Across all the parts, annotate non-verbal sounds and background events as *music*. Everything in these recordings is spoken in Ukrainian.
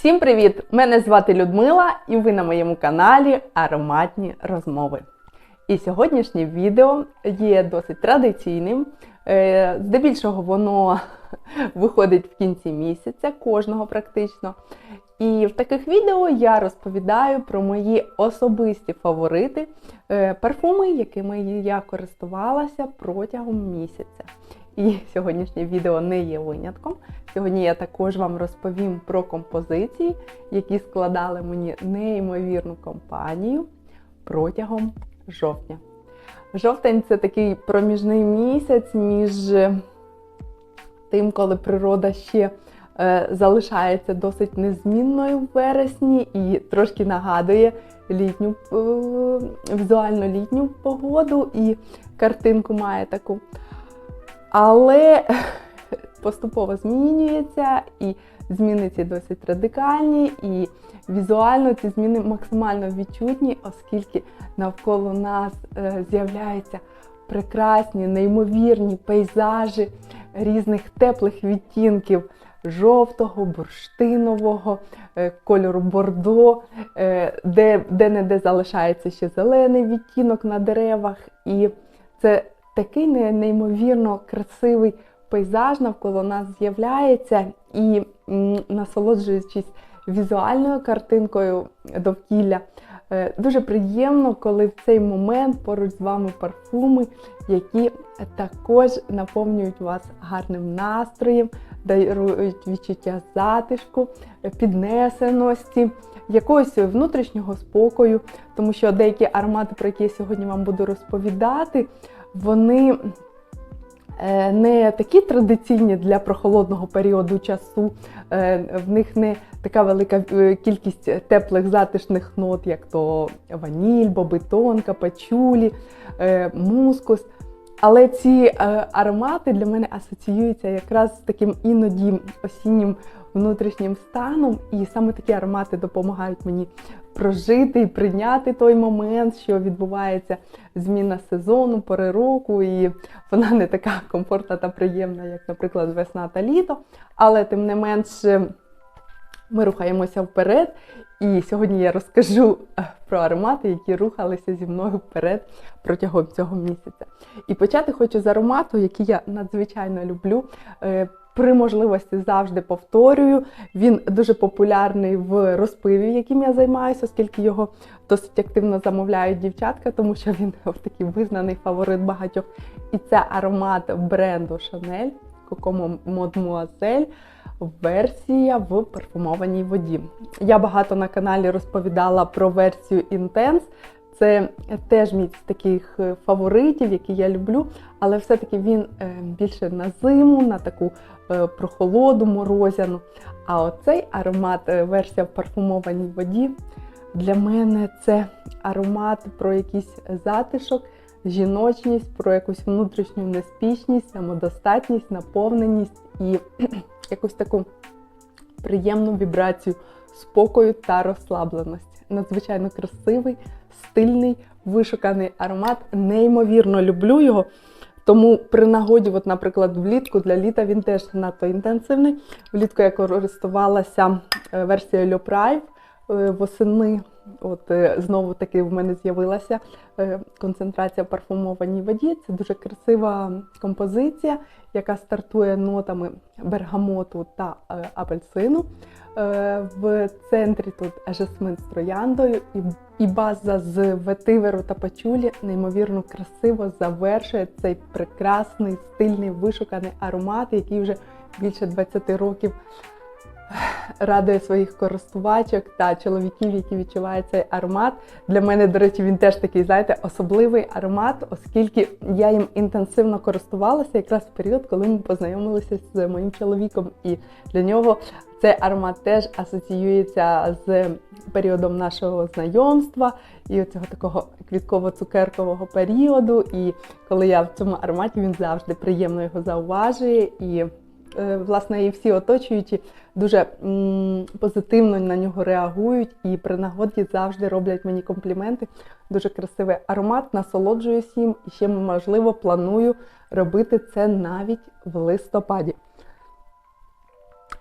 Всім привіт! Мене звати Людмила, і ви на моєму каналі Ароматні розмови. І сьогоднішнє відео є досить традиційним. Е, Здебільшого воно *laughs* виходить в кінці місяця, кожного практично. І в таких відео я розповідаю про мої особисті фаворити, е, парфуми, якими я користувалася протягом місяця. І сьогоднішнє відео не є винятком. Сьогодні я також вам розповім про композиції, які складали мені неймовірну компанію протягом жовтня. Жовтень це такий проміжний місяць між тим, коли природа ще е, залишається досить незмінною в вересні і трошки нагадує літню е, візуально літню погоду і картинку має таку. Але поступово змінюється, і зміни ці досить радикальні, і візуально ці зміни максимально відчутні, оскільки навколо нас е, з'являються прекрасні, неймовірні пейзажі різних теплих відтінків. Жовтого, бурштинового, е, кольору бордо, е, де, де-не-де залишається ще зелений відтінок на деревах. І це такий неймовірно красивий пейзаж навколо нас з'являється, і насолоджуючись візуальною картинкою довкілля, е, дуже приємно, коли в цей момент поруч з вами парфуми, які також наповнюють вас гарним настроєм, дарують відчуття затишку, піднесеності. Якогось внутрішнього спокою, тому що деякі аромати, про які я сьогодні вам буду розповідати, вони не такі традиційні для прохолодного періоду часу, е, в них не така велика е, кількість теплих затишних нот, як то ваніль, бобитонка, пачулі, мускус. Але ці аромати для мене асоціюються якраз з таким іноді осіннім внутрішнім станом, і саме такі аромати допомагають мені прожити і прийняти той момент, що відбувається зміна сезону, пори року, і вона не така *laughs* комфортна та приємна, як, наприклад, весна та літо. Але тим не менш ми рухаємося вперед. І сьогодні я розкажу е, про аромати, які рухалися зі мною вперед протягом цього місяця. І почати хочу з аромату, який я надзвичайно люблю. Е, при можливості завжди повторюю. Він дуже популярний в розпиві, яким я займаюся, оскільки його досить активно замовляють дівчатка, тому що він *laughs* такий визнаний фаворит багатьох. І це аромат бренду Chanel Coco Mademoiselle, версія в парфумованій воді. Я багато на каналі розповідала про версію Intense. Це теж мій з таких е, фаворитів, які я люблю, але все-таки він е, більше на зиму, на таку е, прохолоду, морозяну. А оцей аромат, версія в парфумованій воді, для мене це аромат про якийсь затишок, жіночність, про якусь внутрішню неспішність, самодостатність, наповненість і якусь таку приємну вібрацію спокою та розслабленості. Надзвичайно красивий стильний, вишуканий аромат. Неймовірно люблю його. Тому при нагоді, от, наприклад, влітку для літа він теж надто інтенсивний. Влітку я користувалася е, версією Le Prive восени. От е, Знову таки в мене з'явилася концентрація в парфумованій воді. Це дуже красива композиція, яка стартує нотами бергамоту та апельсину. В центрі тут жасмин з трояндою і база з ветиверу та пачулі неймовірно красиво завершує цей прекрасний, стильний, вишуканий аромат, який вже більше 20 років радує своїх користувачок та чоловіків, які відчувають цей аромат. Для мене, до речі, він теж такий, знаєте, особливий аромат, оскільки я їм інтенсивно користувалася якраз в період, коли ми познайомилися з моїм чоловіком. І для нього цей аромат теж асоціюється з періодом нашого знайомства і цього такого квітково-цукеркового періоду. І коли я в цьому ароматі, він завжди приємно його зауважує. І, власне, і всі оточуючі дуже позитивно на нього реагують і при нагоді завжди роблять мені компліменти. Дуже красивий аромат, насолоджуюсь їм і ще, можливо, планую робити це навіть в листопаді.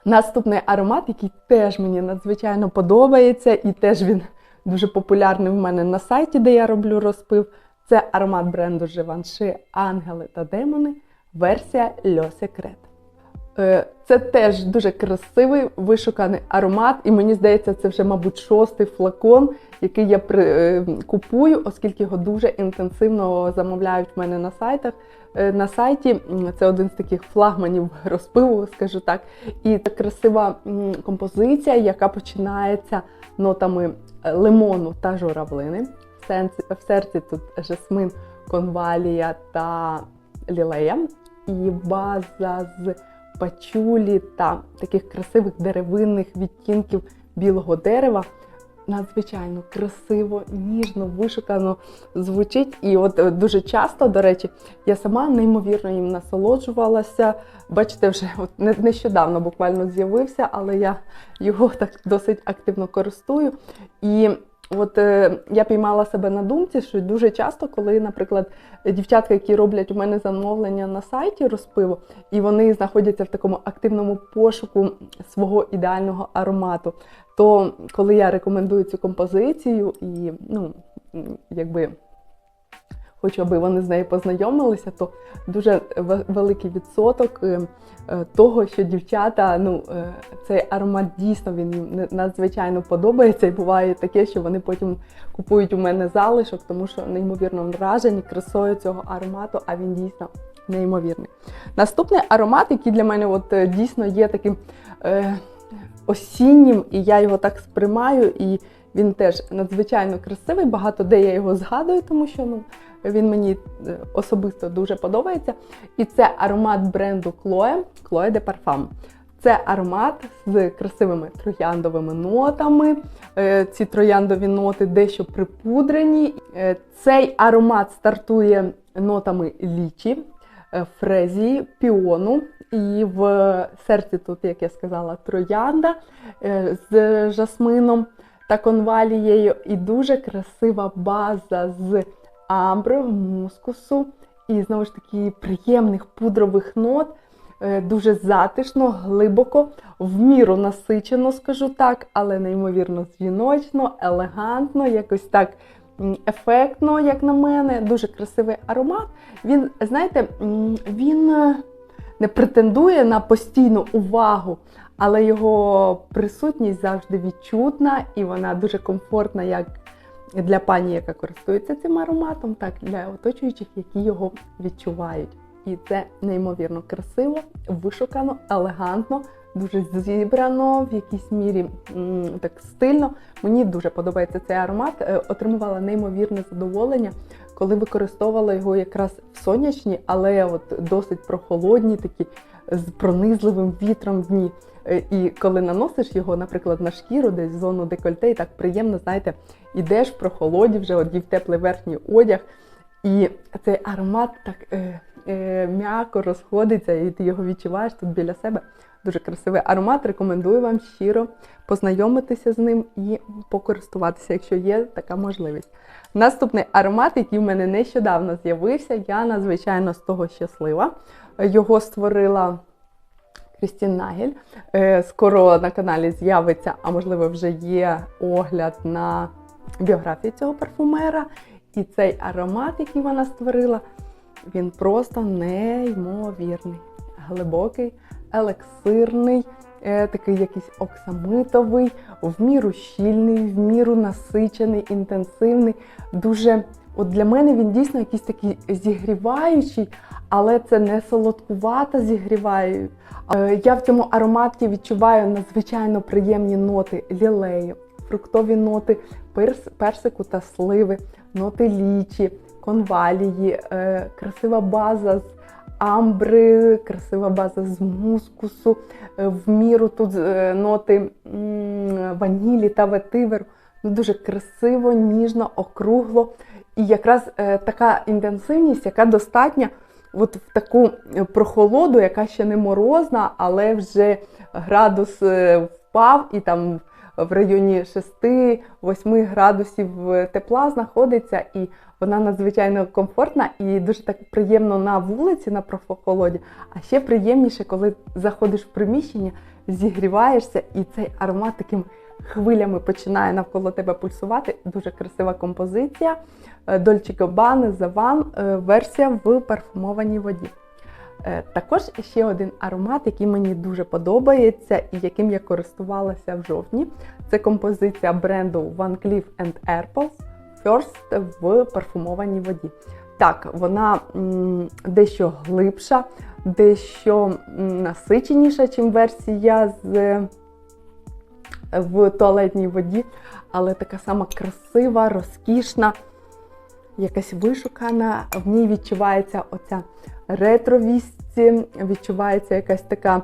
Наступний аромат, який теж мені надзвичайно подобається, і теж він дуже популярний в мене на сайті, де я роблю розпив. Це аромат бренду Givenchy Ангели та Демони, версія Le Secret. Е, Це теж дуже красивий вишуканий аромат, і мені здається, це вже, мабуть, шостий флакон, який я е, купую, оскільки його дуже інтенсивно замовляють в мене на сайтах. Е, На сайті це один з таких флагманів *laughs* розпиву, скажу так. І це красива композиція, яка починається нотами лимону та журавлини. В серці тут жасмин, конвалія та лілея. І база з пачулі та таких красивих деревинних відтінків білого дерева. Надзвичайно красиво, ніжно, вишукано звучить. І от е, дуже часто, до речі, я сама неймовірно їм насолоджувалася. Бачите, вже от не- нещодавно буквально з'явився, але я його так досить активно користую. І от е, я піймала себе на думці, що дуже часто, коли, наприклад, дівчатка, які роблять у мене замовлення на сайті розпиву, і вони знаходяться в такому активному пошуку свого ідеального аромату, то коли я рекомендую цю композицію і ну, якби хочу, аби вони з нею познайомилися, то дуже великий відсоток е, е, того, що дівчата, ну е, цей аромат дійсно він їм надзвичайно подобається, і буває таке, що вони потім купують у мене залишок, тому що неймовірно вражені красою цього аромату, а він дійсно неймовірний. Наступний аромат, який для мене от дійсно є таким е, осіннім, і я його так сприймаю, і він теж надзвичайно красивий. Багато де я його згадую, тому що ну, він мені е, особисто дуже подобається. І це аромат бренду Chloe, Chloe de Parfum. Це аромат з красивими трояндовими нотами. Е, Ці трояндові ноти дещо припудрені. Е, Цей аромат стартує нотами лічі, фрезії, піону. І в серці тут, як я сказала, троянда з жасмином та конвалією. І дуже красива база з амбри, мускусу і знову ж таки приємних пудрових нот. Е, Дуже затишно, глибоко, в міру насичено, скажу так, але неймовірно жіночно, елегантно, якось так ефектно, як на мене. Дуже красивий аромат. Він, знаєте, він е, не претендує на постійну увагу, але його присутність завжди відчутна і вона дуже комфортна як для пані, яка користується цим ароматом, так і для оточуючих, які його відчувають. І це неймовірно красиво, вишукано, елегантно, дуже зібрано, в якійсь мірі так стильно. Мені дуже подобається цей аромат. Е, Отримувала неймовірне задоволення, коли використовувала його якраз в сонячні, але от досить прохолодні, такі з пронизливим вітром дні. Е, І коли наносиш його, наприклад, на шкіру, десь в зону декольте, і так приємно, знаєте, ідеш в прохолоді, вже одів теплий верхній одяг, і цей аромат так е, е, м'яко розходиться, і ти його відчуваєш тут біля себе. Дуже красивий аромат. Рекомендую вам щиро познайомитися з ним і покористуватися, якщо є така можливість. Наступний аромат, який в мене нещодавно з'явився, я надзвичайно з того щаслива. Його створила Крістін Нагель. Е, Скоро на каналі з'явиться, а можливо, вже є огляд на біографію цього парфумера. І цей аромат, який вона створила, він просто неймовірний, глибокий, елексирний, е, такий якийсь оксамитовий, в міру щільний, в міру насичений, інтенсивний. Дуже, от для мене він дійсно якийсь такий зігріваючий, але це не солодкувата зігріває. Е, Я в цьому ароматі відчуваю надзвичайно приємні ноти лілею, фруктові ноти перс- персику та сливи, ноти лічі, конвалії, е, красива база з амбри, красива база з мускусу, е, в міру тут ноти ванілі та ветиверу. Ну, дуже красиво, ніжно, округло. І якраз така інтенсивність, яка достатня от в таку е, прохолоду, яка ще не морозна, але вже градус е, впав, і там в районі 6-8 градусів е, тепла знаходиться, і вона надзвичайно комфортна і дуже так приємно на вулиці на прохолоді. А ще приємніше, коли заходиш в приміщення, зігріваєшся, і цей аромат таким хвилями починає навколо тебе пульсувати. Дуже красива композиція. Е, Dolce Gabbana One, е, версія в парфумованій воді. Е, Також ще один аромат, який мені дуже подобається і яким я користувалася в жовтні. Це композиція бренду Van Cleef Arpels First в парфумованій воді. Так, вона дещо глибша, дещо насиченіша, ніж версія з, в туалетній воді, але така сама красива, розкішна, якась вишукана. В ній відчувається оця ретровість, відчувається якась така,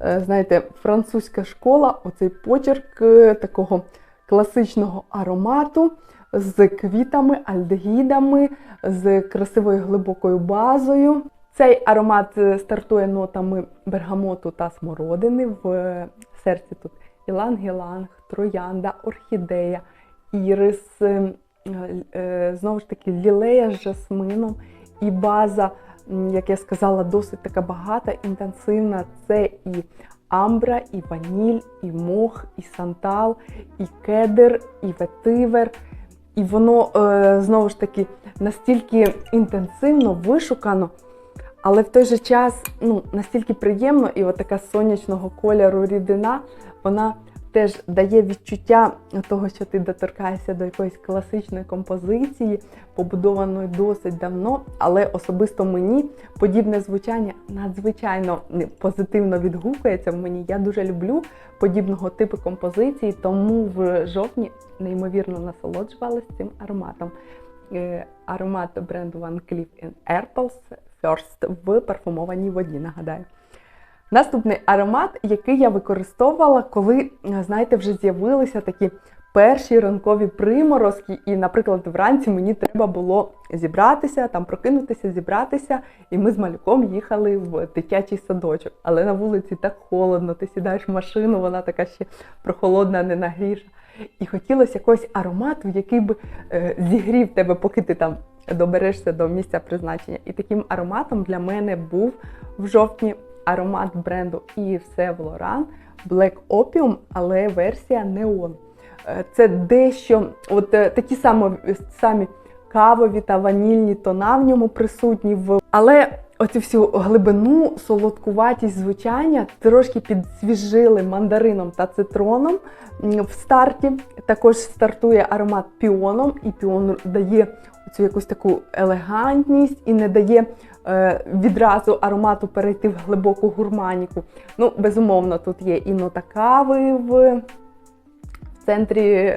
е, знаєте, французька школа, оцей почерк е, такого класичного аромату з квітами, альдегідами, з красивою глибокою базою. Цей аромат е, стартує нотами бергамоту та смородини. В серці тут іланг-іланг, троянда, орхідея, ірис, е, е, знову ж таки, лілея з жасмином і база, як я сказала, досить така багата, інтенсивна. Це і амбра, і ваніль, і мох, і сантал, і кедр, і ветивер. І воно е, знову ж таки настільки інтенсивно вишукано, але в той же час ну, настільки приємно, і от така сонячного кольору рідина, вона теж дає відчуття того, що ти доторкаєшся до якоїсь класичної композиції, побудованої досить давно, але особисто мені подібне звучання надзвичайно позитивно відгукується в мені. Я дуже люблю подібного типу композиції, тому в жовтні неймовірно насолоджувалася цим ароматом. Е, Аромат бренду Van Cleef Arpels First в парфумованій воді, нагадаю. Наступний аромат, який я використовувала, коли, знаєте, вже з'явилися такі перші ранкові приморозки, і, наприклад, вранці мені треба було зібратися, там прокинутися, зібратися, і ми з малюком їхали в дитячий садочок. Але на вулиці так холодно, ти сідаєш в машину, вона така ще прохолодна, не нагріша. І хотілося якогось аромату, який би е, зігрів тебе, поки ти там доберешся до місця призначення. І таким ароматом для мене був в жовтні аромат бренду Yves Laurent Black Opium, але версія. Е, Це дещо, от е, такі самі, самі кавові та ванільні тона в ньому присутні, в але оцю всю глибину, солодкуватість звучання трошки підсвіжили мандарином та цитроном в старті. Також стартує аромат піоном, і піон дає цю якусь таку елегантність і не дає е, відразу аромату перейти в глибоку гурманіку. Ну, безумовно, тут є і нота кави в центрі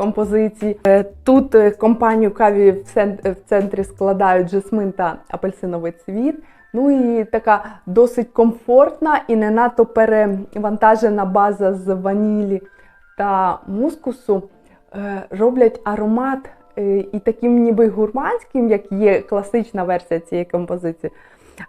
композиції. Е, Тут е, компанію каві в центрі складають жасмин та апельсиновий цвіт. Ну і така досить комфортна і не надто перевантажена база з ванілі та мускусу е, роблять аромат і таким ніби гурманським, як є класична версія цієї композиції.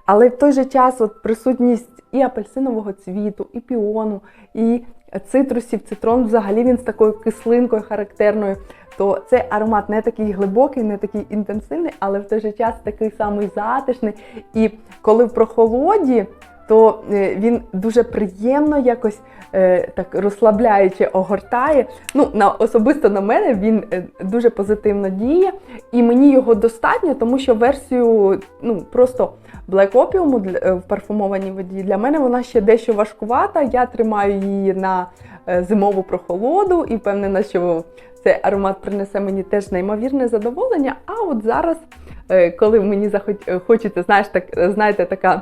Але в той же час от присутність і апельсинового цвіту, і піону, і цитрусів, цитрон взагалі він з такою кислинкою характерною. То цей аромат не такий глибокий, не такий інтенсивний, але в той же час такий самий затишний. І коли в прохолоді, то е, він дуже приємно якось е, так розслабляюче огортає. Ну, на, особисто на мене він е, дуже позитивно діє, і мені його достатньо, тому що версію ну, просто Black Opium в парфумованій воді для мене вона ще дещо важкувата. Я тримаю її на зимову прохолоду і впевнена, що цей аромат принесе мені теж неймовірне задоволення. А от зараз, коли мені захоч... хочеться, знаєш, так, знаєте, така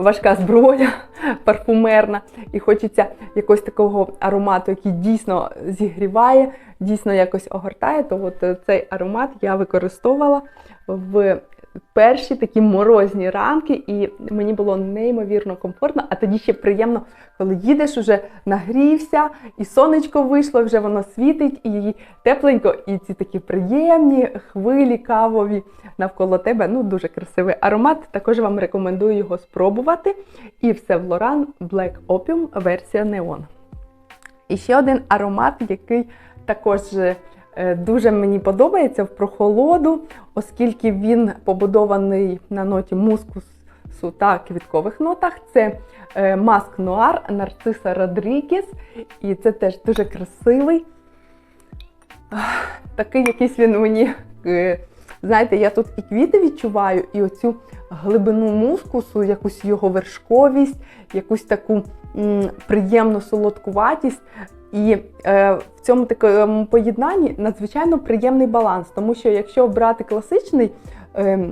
важка зброя *laughs* парфумерна, і хочеться якогось такого аромату, який дійсно зігріває, дійсно якось огортає, то от е, цей аромат я використовувала в перші такі морозні ранки, і мені було неймовірно комфортно, а тоді ще приємно, коли їдеш, уже нагрівся, і сонечко вийшло, вже воно світить, і тепленько, і ці такі приємні хвилі кавові навколо тебе. Ну, дуже красивий аромат. Також вам рекомендую його спробувати. І все в Лоран Black Opium версія Neon. І ще один аромат, який також е, дуже мені подобається в прохолоду, оскільки він побудований на ноті мускус, та квіткових нотах. Це е, Маск Нуар Нарциса Родрігес. І це теж дуже красивий. Такий якийсь він мені. е, Знаєте, я тут і квіти відчуваю, і оцю глибину мускусу, якусь його вершковість, якусь таку м, приємну солодкуватість. І е, в цьому такому поєднанні надзвичайно приємний баланс, тому що якщо брати класичний е,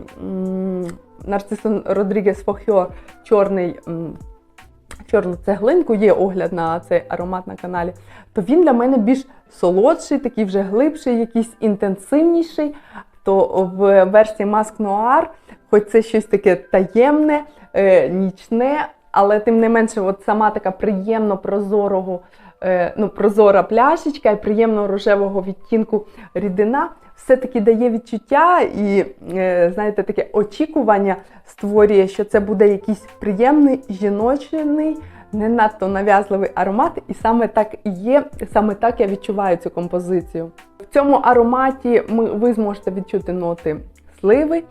Нарцисон Родрігес Фохьор, чорний. Чорну цеглинку, є огляд на цей аромат на каналі, то він для мене більш солодший, такий вже глибший, якийсь інтенсивніший. То в версії Mask Noir, хоч це щось таке таємне, е, нічне, але тим не менше, от сама така приємно прозорого, ну, прозора пляшечка і приємно рожевого відтінку рідина все-таки дає відчуття і, е, знаєте, таке очікування створює, що це буде якийсь приємний жіночний, не надто нав'язливий аромат, і саме так і є, саме так я відчуваю цю композицію. В цьому ароматі ви зможете відчути ноти сливи,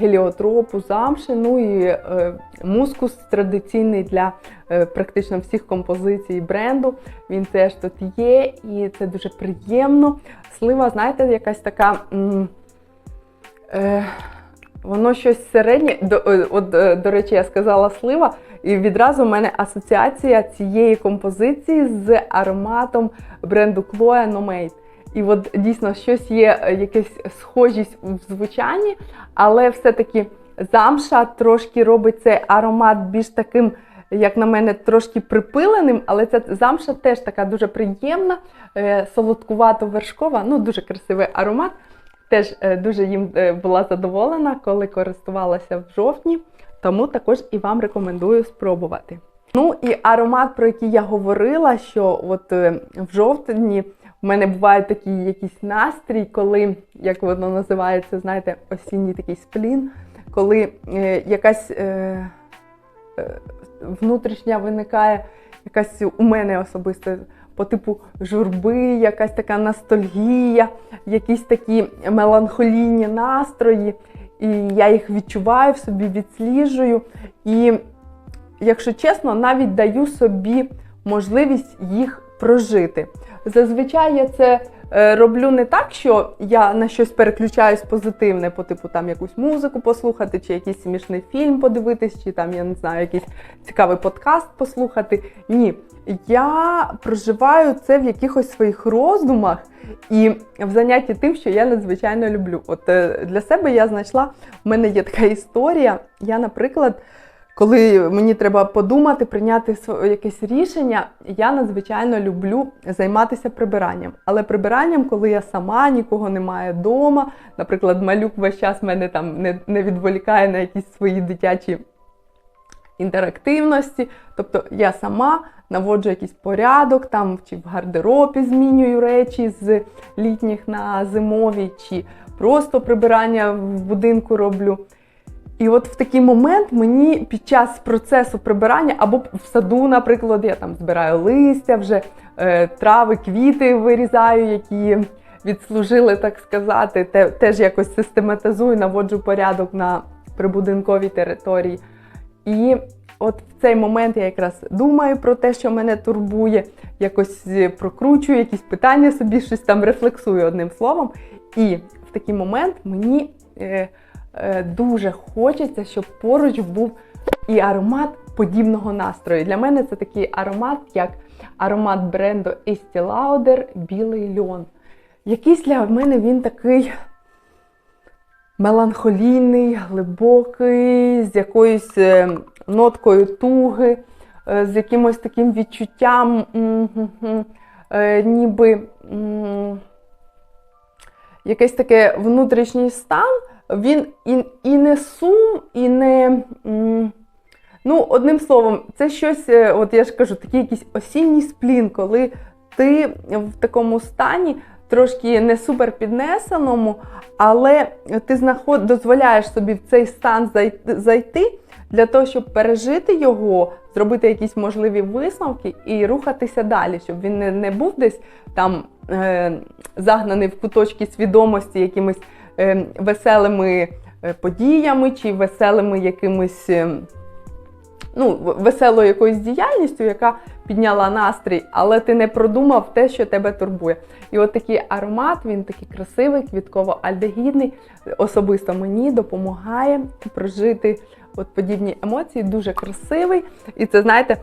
геліотропу, замши, ну і е, мускус традиційний для е, практично всіх композицій бренду. Він теж тут є, і це дуже приємно. Слива, знаєте, якась така. Е, Воно щось середнє. До, е, от, до речі, я сказала слива, і відразу в мене асоціація цієї композиції з ароматом бренду Chloe No Mate. І от дійсно щось є, е, якась схожість в звучанні, але все-таки замша трошки робить цей аромат більш таким, як на мене, трошки припиленим, але ця замша теж така дуже приємна, е, солодкувато-вершкова, ну дуже красивий аромат. Теж е, дуже їм була задоволена, коли користувалася в жовтні, тому також і вам рекомендую спробувати. Ну і аромат, про який я говорила, що от в жовтні в мене буває такий якийсь настрій, коли, як воно називається, знаєте, осінній такий сплін, коли е, якась е, е, внутрішня виникає якась у мене особисто по типу журби, якась така ностальгія, якісь такі меланхолійні настрої. І я їх відчуваю в собі, відсліджую. І, якщо чесно, навіть даю собі можливість їх прожити. Зазвичай я це е, роблю не так, що я на щось переключаюсь позитивне, по типу там якусь музику послухати, чи якийсь смішний фільм подивитись, чи там, я не знаю, якийсь цікавий подкаст послухати. Ні. Я проживаю це в якихось своїх роздумах і в занятті тим, що я надзвичайно люблю. От е, для себе я знайшла, в мене є така історія. Я, наприклад, коли мені треба подумати, прийняти якесь рішення, я надзвичайно люблю займатися прибиранням. Але прибиранням, коли я сама, нікого немає вдома, наприклад, малюк весь час мене там не, не відволікає на якісь свої дитячі інтерактивності. Тобто я сама наводжу якийсь порядок, там чи в гардеробі змінюю речі з літніх на зимові, чи просто прибирання в будинку роблю. І от в такий момент мені під час процесу прибирання, або в саду, наприклад, я там збираю листя, вже е, трави, квіти вирізаю, які відслужили, так сказати, те, теж якось систематизую, наводжу порядок на прибудинковій території. І от в цей момент я якраз думаю про те, що мене турбує, якось е, прокручую якісь питання собі, щось там рефлексую одним словом. І в такий момент мені е, дуже хочеться, щоб поруч був і аромат подібного настрою. Для мене це такий аромат, як аромат бренду Estee Lauder Білий льон. Якийсь для мене він такий меланхолійний, глибокий, з якоюсь е, ноткою туги, е, з якимось таким відчуттям, е, ніби якийсь таке внутрішній стан, він і, і не сум, і не. Ну, одним словом, це щось, е, от я ж кажу, такий якийсь осінній сплін, коли ти в такому стані трошки не супер піднесеному, але ти знаход... дозволяєш собі в цей стан зайти, для того, щоб пережити його, зробити якісь можливі висновки і рухатися далі, щоб він не, не був десь там е, загнаний в куточки свідомості якимись веселими е, подіями чи веселими якимись. ем, Ну, веселою якоюсь діяльністю, яка підняла настрій, але ти не продумав те, що тебе турбує. І от такий аромат, він такий красивий, квітково-альдегідний, особисто мені допомагає прожити от подібні емоції, дуже красивий. І це знаєте,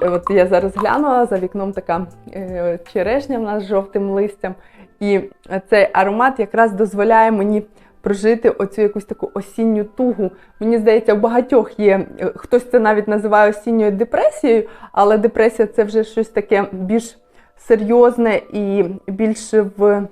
от я зараз глянула за вікном така е, черешня в нас з жовтим листям. І цей аромат якраз дозволяє мені прожити оцю якусь таку осінню тугу. Мені здається, у багатьох є е, хтось це навіть називає осінньою депресією, але депресія це вже щось таке більш серйозне і більш в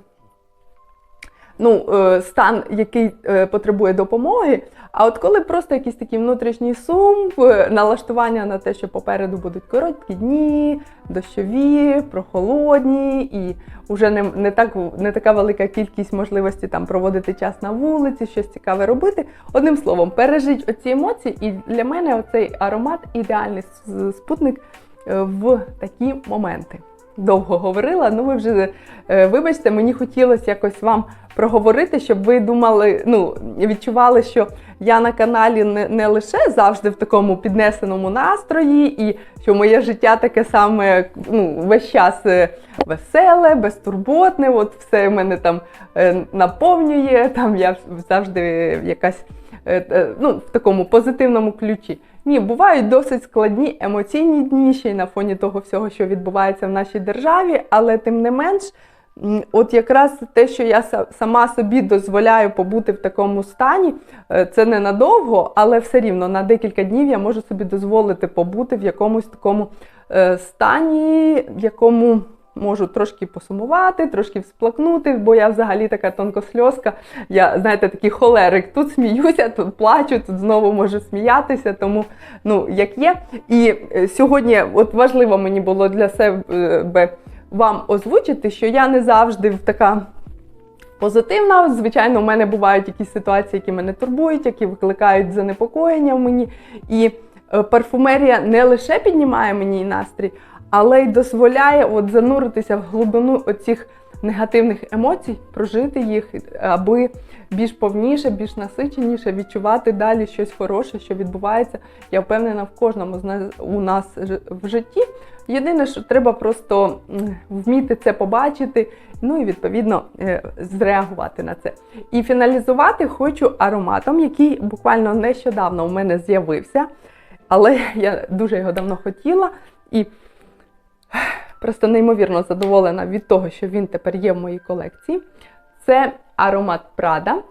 ну, е, стан, який е, потребує допомоги. А от коли просто якийсь такий внутрішній сум, е, налаштування на те, що попереду будуть короткі дні, дощові, прохолодні, і вже не, не, так, не така велика кількість можливості там проводити час на вулиці, щось цікаве робити. Одним словом, пережить оці емоції, і для мене оцей аромат ідеальний спутник в такі моменти. Довго говорила, ну ви вже е, вибачте, мені хотілося якось вам проговорити, щоб ви думали, ну відчували, що я на каналі не, не лише завжди в такому піднесеному настрої, і що моє життя таке саме ну, весь час е, веселе, безтурботне. От все мене там е, наповнює. Там я завжди якась ну, в такому позитивному ключі. Ні, бувають досить складні емоційні дні ще й на фоні того всього, що відбувається в нашій державі, але тим не менш. От якраз те, що я сама собі дозволяю побути в такому стані, е, це ненадовго, але все рівно на декілька днів я можу собі дозволити побути в якомусь такому е, стані, в якому можу трошки посумувати, трошки всплакнути, бо я взагалі така тонкосльозка. Я, знаєте, такий холерик. Тут сміюся, тут плачу, тут знову можу сміятися, тому ну, як є. І е, сьогодні от важливо мені було для себе вам озвучити, що я не завжди така позитивна. Звичайно, у мене бувають якісь ситуації, які мене турбують, які викликають занепокоєння в мені. І е, парфумерія не лише піднімає мені настрій, але й дозволяє от зануритися в глибину оцих негативних емоцій, прожити їх, аби більш повніше, більш насиченіше відчувати далі щось хороше, що відбувається. Я впевнена в кожному з нас у нас в житті. Єдине, що треба просто вміти це побачити, ну і відповідно е, зреагувати на це. І фіналізувати хочу ароматом, який буквально нещодавно у мене з'явився, але я дуже його давно хотіла і просто неймовірно задоволена від того, що він тепер є в моїй колекції. Це аромат Прада,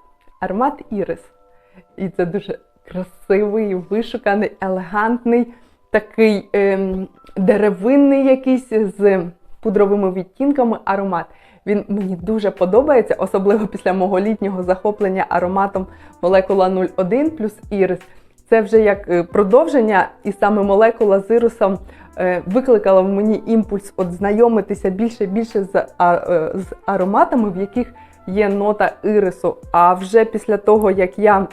аромат Ірис. І це дуже красивий, вишуканий, елегантний, такий ем, деревинний якийсь з пудровими відтінками аромат. Він мені дуже подобається, особливо після мого літнього захоплення ароматом молекула 01 плюс Ірис. Це вже як е, продовження, і саме молекула з ірисом е, викликала в мені імпульс от знайомитися більше і більше з, а, е, з ароматами, в яких є нота ірису. А вже після того, як я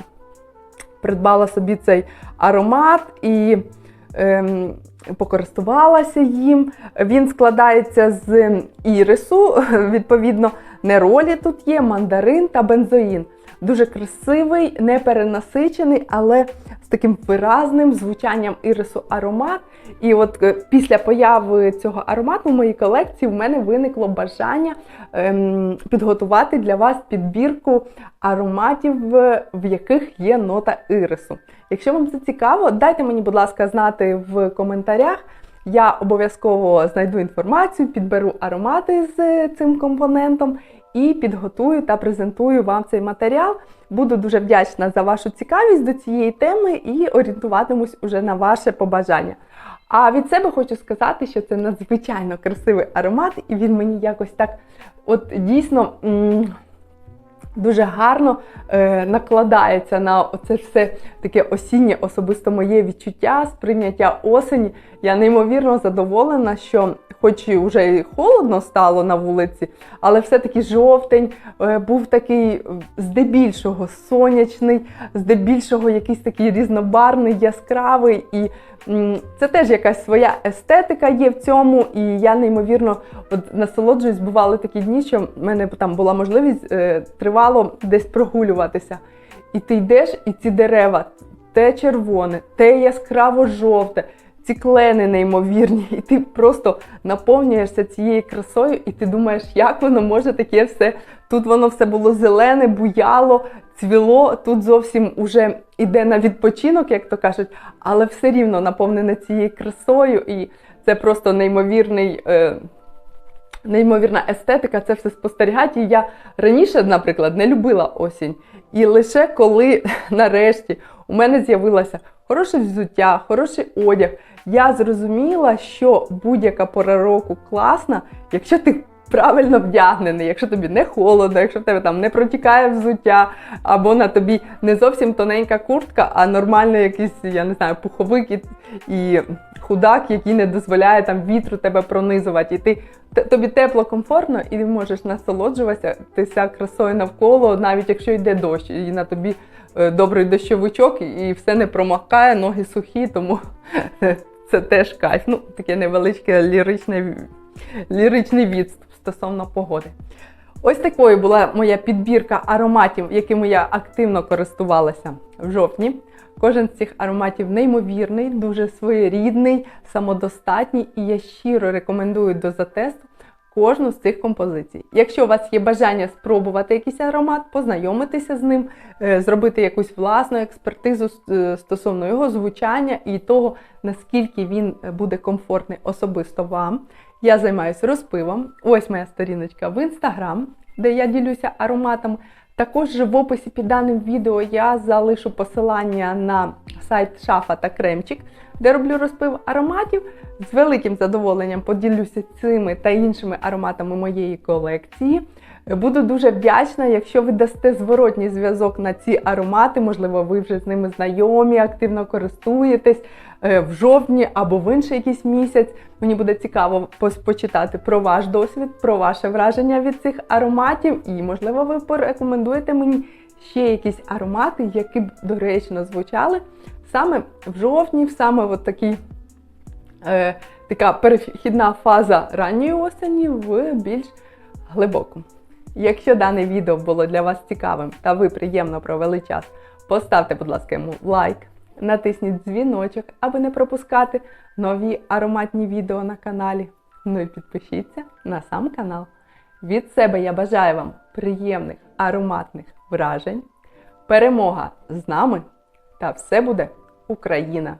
придбала собі цей аромат і ем, покористувалася їм, він складається з ірису, *laughs* відповідно, неролі тут є, мандарин та бензоїн. Дуже красивий, неперенасичений, але з таким виразним звучанням ірису аромат. І от е, після появи цього аромату в моїй колекції в мене виникло бажання ем, підготувати для вас підбірку ароматів, в яких є нота ірису. Якщо вам це цікаво, дайте мені, будь ласка, знати в коментарях. Я обов'язково знайду інформацію, підберу аромати з е, цим компонентом і підготую та презентую вам цей матеріал. Буду дуже вдячна за вашу цікавість до цієї теми і орієнтуватимусь уже на ваше побажання. А від себе хочу сказати, що це надзвичайно красивий аромат, і він мені якось так, от дійсно. Дуже гарно е, накладається на це все таке осіннє особисто моє відчуття, сприйняття осені. Я неймовірно задоволена, що, хоч і вже і холодно стало на вулиці, але все-таки жовтень е, був такий е, здебільшого сонячний, здебільшого якийсь такий різнобарний, яскравий. І це теж якась своя естетика є в цьому. І я неймовірно от, насолоджуюсь. Бували такі дні, що в мене там була можливість е, тривало десь прогулюватися. І ти йдеш, і ці дерева, те червоне, те яскраво жовте, ці клени неймовірні, і ти просто наповнюєшся цією красою, і ти думаєш, як воно може таке все. Тут воно все було зелене, буяло, цвіло, тут зовсім уже іде на відпочинок, як то кажуть, але все рівно наповнене цією красою, і це просто неймовірний. Е, Неймовірна естетика, це все спостерігати. І я раніше, наприклад, не любила осінь. І лише коли *laughs* нарешті у мене з'явилося хороше взуття, хороший одяг, я зрозуміла, що будь-яка пора року класна, якщо ти правильно вдягнений, якщо тобі не холодно, якщо в тебе там не протікає взуття, або на тобі не зовсім тоненька куртка, а нормально якийсь, я не знаю, пуховик і, і худак, який не дозволяє там вітру тебе пронизувати. І ти тобі тепло, комфортно, і ти можеш насолоджуватися красою навколо, навіть якщо йде дощ, і на тобі е, добрий дощовичок, і- все не промахає, ноги сухі, тому *laughs* це теж кайф. Ну, таке невеличке ліричне, ліричний відступ стосовно погоди. Ось такою була моя підбірка ароматів, якими я активно користувалася в жовтні. Кожен з цих ароматів неймовірний, дуже своєрідний, самодостатній, і я щиро рекомендую до затесту кожну з цих композицій. Якщо у вас є бажання спробувати якийсь аромат, познайомитися з ним, е, зробити якусь власну експертизу е, стосовно його звучання і того, наскільки він е, буде комфортний особисто вам. Я займаюся розпивом. Ось моя сторіночка в інстаграм, де я ділюся ароматами. Також в описі під даним відео я залишу посилання на сайт Шафа та Кремчик, де роблю розпив ароматів. З великим задоволенням поділюся цими та іншими ароматами моєї колекції. Буду дуже вдячна, якщо ви дасте зворотній зв'язок на ці аромати, можливо, ви вже з ними знайомі, активно користуєтесь е, в жовтні або в інший якийсь місяць. Мені буде цікаво почитати про ваш досвід, про ваше враження від цих ароматів, і, можливо, ви порекомендуєте мені ще якісь аромати, які б доречно звучали саме в жовтні, саме от такий е, така перехідна фаза ранньої осені в більш глибоку. Якщо дане відео було для вас цікавим та ви приємно провели час, поставте, будь ласка, йому лайк, натисніть дзвіночок, аби не пропускати нові ароматні відео на каналі. Ну і підпишіться на сам канал. Від себе я бажаю вам приємних ароматних вражень, перемога з нами та все буде Україна!